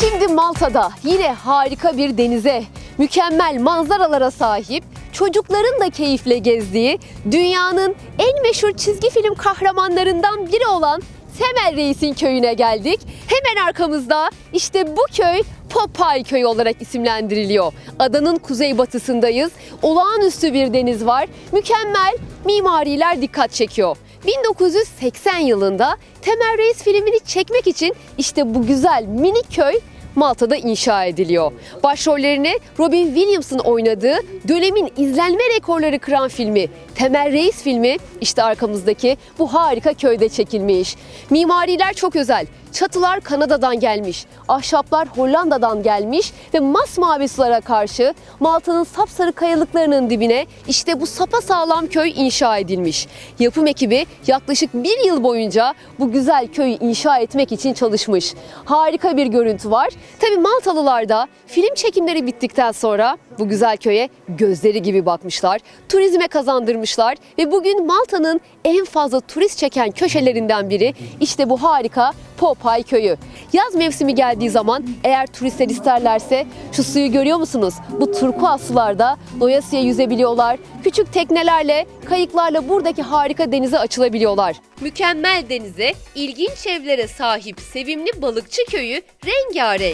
Şimdi Malta'da yine harika bir denize, mükemmel manzaralara sahip, çocukların da keyifle gezdiği, dünyanın en meşhur çizgi film kahramanlarından biri olan Temel Reis'in köyüne geldik. Hemen arkamızda işte bu köy Popeye köyü olarak isimlendiriliyor. Adanın kuzeybatısındayız. Olağanüstü bir deniz var. Mükemmel mimariler dikkat çekiyor. 1980 yılında Temel Reis filmini çekmek için işte bu güzel minik köy Malta'da inşa ediliyor. Başrollerini Robin Williams'ın oynadığı dönemin izlenme rekorları kıran filmi Temel Reis filmi işte arkamızdaki bu harika köyde çekilmiş. Mimariler çok özel. Çatılar Kanada'dan gelmiş, ahşaplar Hollanda'dan gelmiş ve masmavi sulara karşı Malta'nın sapsarı kayalıklarının dibine işte bu sapasağlam köy inşa edilmiş. Yapım ekibi yaklaşık bir yıl boyunca bu güzel köyü inşa etmek için çalışmış. Harika bir görüntü var. Tabi Maltalılar da film çekimleri bittikten sonra bu güzel köye gözleri gibi bakmışlar. Turizme kazandırmışlar ve bugün Malta'nın en fazla turist çeken köşelerinden biri işte bu harika Popeye köyü. Yaz mevsimi geldiği zaman eğer turistler isterlerse şu suyu görüyor musunuz? Bu turkuaz sularda doyasıya yüzebiliyorlar. Küçük teknelerle, kayıklarla buradaki harika denize açılabiliyorlar. Mükemmel denize, ilginç evlere sahip sevimli balıkçı köyü rengarenk.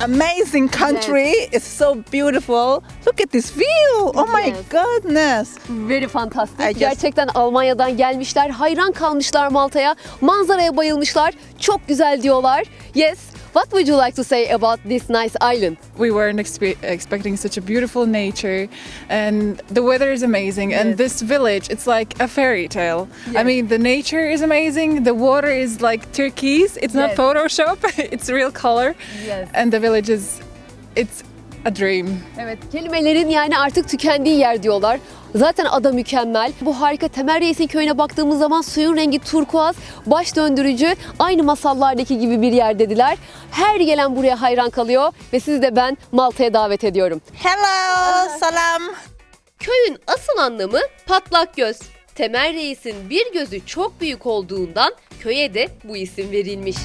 Amazing country. It's so beautiful. Look at this view. Oh my Yes. goodness. Very fantastic. I just- Gerçekten Almanya'dan gelmişler, hayran kalmışlar Malta'ya, manzaraya bayılmışlar. Çok güzel diyorlar. Yes. What would you like to say about this nice island? We weren't expe- expecting such a beautiful nature, and the weather is amazing. Yes. And this village, it's like a fairy tale. Yes. I mean, the nature is amazing. The water is like turquoise. It's not Yes. Photoshop. it's real color. Yes. And the village is, it's a dream. Evet, kelimelerin yani artık tükendiği yer diyorlar. Zaten ada mükemmel. Bu harika Temel Reis'in köyüne baktığımız zaman suyun rengi turkuaz, baş döndürücü, aynı masallardaki gibi bir yer dediler. Her gelen buraya hayran kalıyor ve sizi de ben Malta'ya davet ediyorum. Hello, salam. Köyün asıl anlamı patlak göz. Temel Reis'in bir gözü çok büyük olduğundan köye de bu isim verilmiş.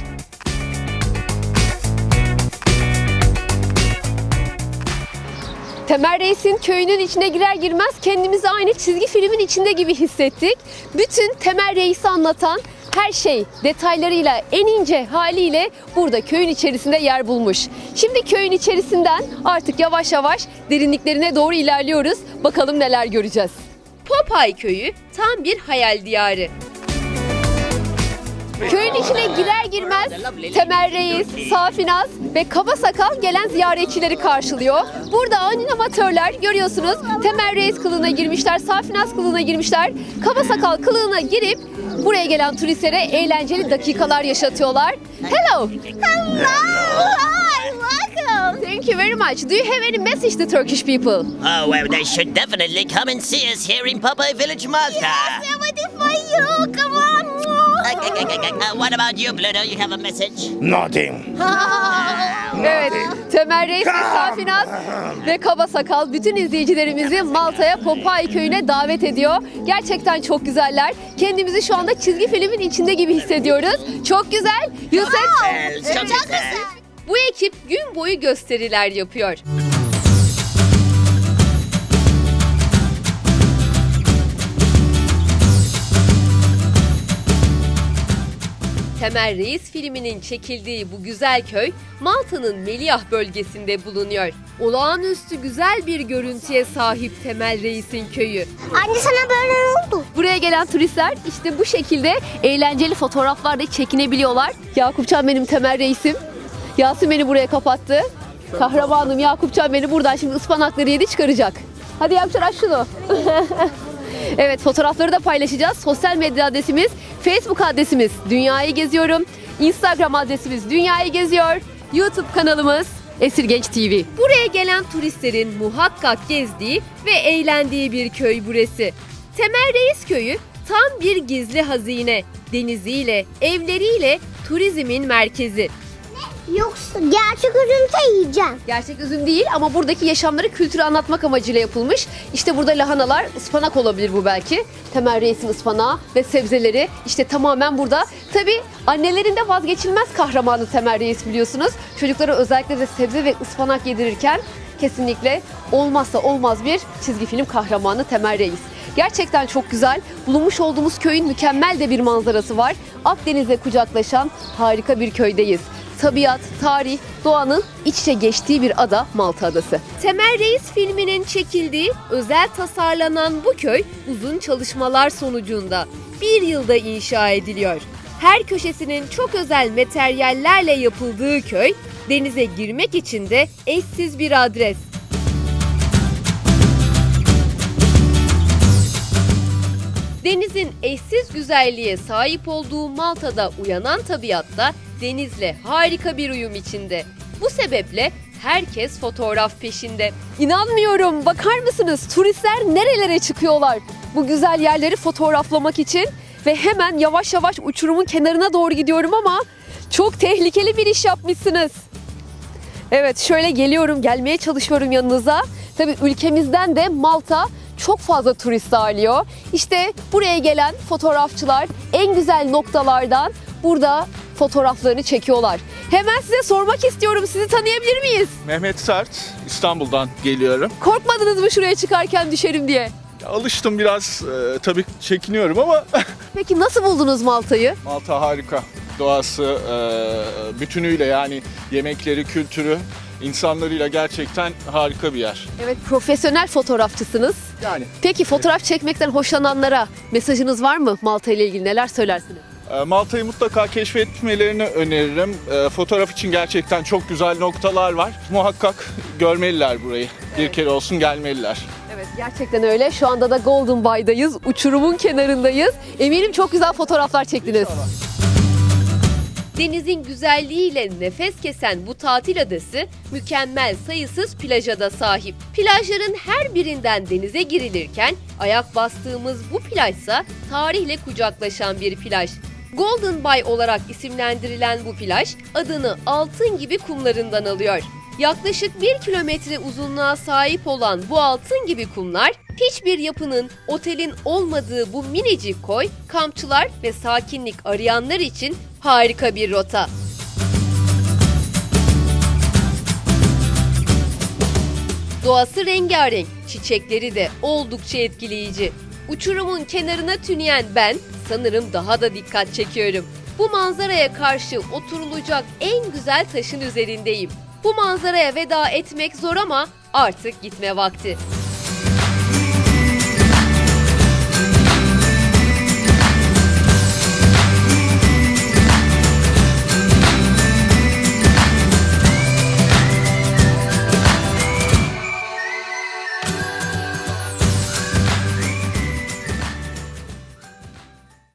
Temel Reis'in köyünün içine girer girmez kendimizi aynı çizgi filmin içinde gibi hissettik. Bütün Temel Reis'i anlatan her şey detaylarıyla en ince haliyle burada köyün içerisinde yer bulmuş. Şimdi köyün içerisinden artık yavaş yavaş derinliklerine doğru ilerliyoruz. Bakalım neler göreceğiz. Popeye köyü tam bir hayal diyarı. Köyün içine girer girmez Temel Reis, Safinaz ve Kaba Sakal gelen ziyaretçileri karşılıyor. Burada animatörler görüyorsunuz Temel Reis kılığına girmişler, Safinaz kılığına girmişler. Kaba Sakal kılığına girip buraya gelen turistlere eğlenceli dakikalar yaşatıyorlar. Hello. Hello. Hi. Welcome. Thank you very much. Do you have any message to Turkish people? Oh, well, they should definitely come and see us here in Popeye Village, Malta. waiting for you. Come on. Uh, uh, what about you, Pluto? You have a message? Nothing. Evet, Temel Reis ve Safinaz ve Kaba Sakal bütün izleyicilerimizi Malta'ya Popeye köyüne davet ediyor. Gerçekten çok güzeller. Kendimizi şu anda çizgi filmin içinde gibi hissediyoruz. Çok güzel. Yusuf, Well, çok güzel. bu ekip gün boyu gösteriler yapıyor. Temel Reis filminin çekildiği bu güzel köy Malta'nın Meliah bölgesinde bulunuyor. Olağanüstü güzel bir görüntüye sahip Temel Reis'in köyü. Anne sana böyle ne oldu? Buraya gelen turistler işte bu şekilde eğlenceli fotoğraflarda çekinebiliyorlar. Yakupcan benim Temel Reisim. Yasin beni buraya kapattı. Kahramanım Yakupcan beni buradan şimdi ıspanakları yedi çıkaracak. Hadi Yakupcan aç şunu. evet fotoğrafları da paylaşacağız. Sosyal medya adresimiz, Facebook adresimiz Dünyayı Geziyorum. Instagram adresimiz Dünyayı Geziyor. YouTube kanalımız Esir Genç TV. Buraya gelen turistlerin muhakkak gezdiği ve eğlendiği bir köy burası. Temel Reis Köyü tam bir gizli hazine. Deniziyle, evleriyle turizmin merkezi. Yoksa gerçek üzümse yiyeceğim. Gerçek üzüm değil ama buradaki yaşamları kültürü anlatmak amacıyla yapılmış. İşte burada lahanalar, ıspanak olabilir bu belki. Temel Reis'in ıspanağı ve sebzeleri işte tamamen burada. Tabi annelerin de vazgeçilmez kahramanı Temel Reis biliyorsunuz. Çocuklara özellikle de sebze ve ıspanak yedirirken kesinlikle olmazsa olmaz bir çizgi film kahramanı Temel Reis. Gerçekten çok güzel. Bulunmuş olduğumuz köyün mükemmel de bir manzarası var. Akdeniz'e kucaklaşan harika bir köydeyiz. Tabiat, tarih, doğanın iç içe geçtiği bir ada Malta Adası. Temel Reis filminin çekildiği, özel tasarlanan bu köy uzun çalışmalar sonucunda bir yılda inşa ediliyor. Her köşesinin çok özel materyallerle yapıldığı köy, denize girmek için de eşsiz bir adres. Denizin eşsiz güzelliğe sahip olduğu Malta'da uyanan tabiatta denizle harika bir uyum içinde. Bu sebeple herkes fotoğraf peşinde. İnanmıyorum bakar mısınız turistler nerelere çıkıyorlar bu güzel yerleri fotoğraflamak için ve hemen yavaş yavaş uçurumun kenarına doğru gidiyorum ama çok tehlikeli bir iş yapmışsınız. Evet şöyle geliyorum gelmeye çalışıyorum yanınıza. Tabii ülkemizden de Malta çok fazla turist ağırlıyor. İşte buraya gelen fotoğrafçılar en güzel noktalardan burada fotoğraflarını çekiyorlar. Hemen size sormak istiyorum sizi tanıyabilir miyiz? Mehmet Sert, İstanbul'dan geliyorum. Korkmadınız mı şuraya çıkarken düşerim diye? Ya, Alıştım biraz, e, tabii çekiniyorum ama Peki nasıl buldunuz Malta'yı? Malta harika. Doğası e, bütünüyle yani yemekleri, kültürü, insanlarıyla gerçekten harika bir yer. Evet profesyonel fotoğrafçısınız. Yani Peki fotoğraf çekmekten hoşlananlara mesajınız var mı Malta ile ilgili neler söylersiniz? E, Malta'yı mutlaka keşfetmelerini öneririm. E, Fotoğraf için gerçekten çok güzel noktalar var. Muhakkak görmeliler burayı. Bir kere olsun gelmeliler. Evet gerçekten öyle. Şu anda da Golden Bay'dayız. Uçurumun kenarındayız. Eminim çok güzel fotoğraflar çektiniz. Denizin güzelliğiyle nefes kesen bu tatil adası mükemmel sayısız plaja da sahip. Plajların her birinden denize girilirken ayak bastığımız bu plajsa tarihle kucaklaşan bir plaj. Golden Bay olarak isimlendirilen bu plaj adını altın gibi kumlarından alıyor. Yaklaşık 1 kilometre uzunluğa sahip olan bu altın gibi kumlar hiçbir yapının, otelin olmadığı bu minicik koy kampçılar ve sakinlik arayanlar için harika bir rota. Doğası rengarenk, çiçekleri de oldukça etkileyici. Uçurumun kenarına tüneyen ben sanırım daha da dikkat çekiyorum. Bu manzaraya karşı oturulacak en güzel taşın üzerindeyim. Bu manzaraya veda etmek zor ama artık gitme vakti.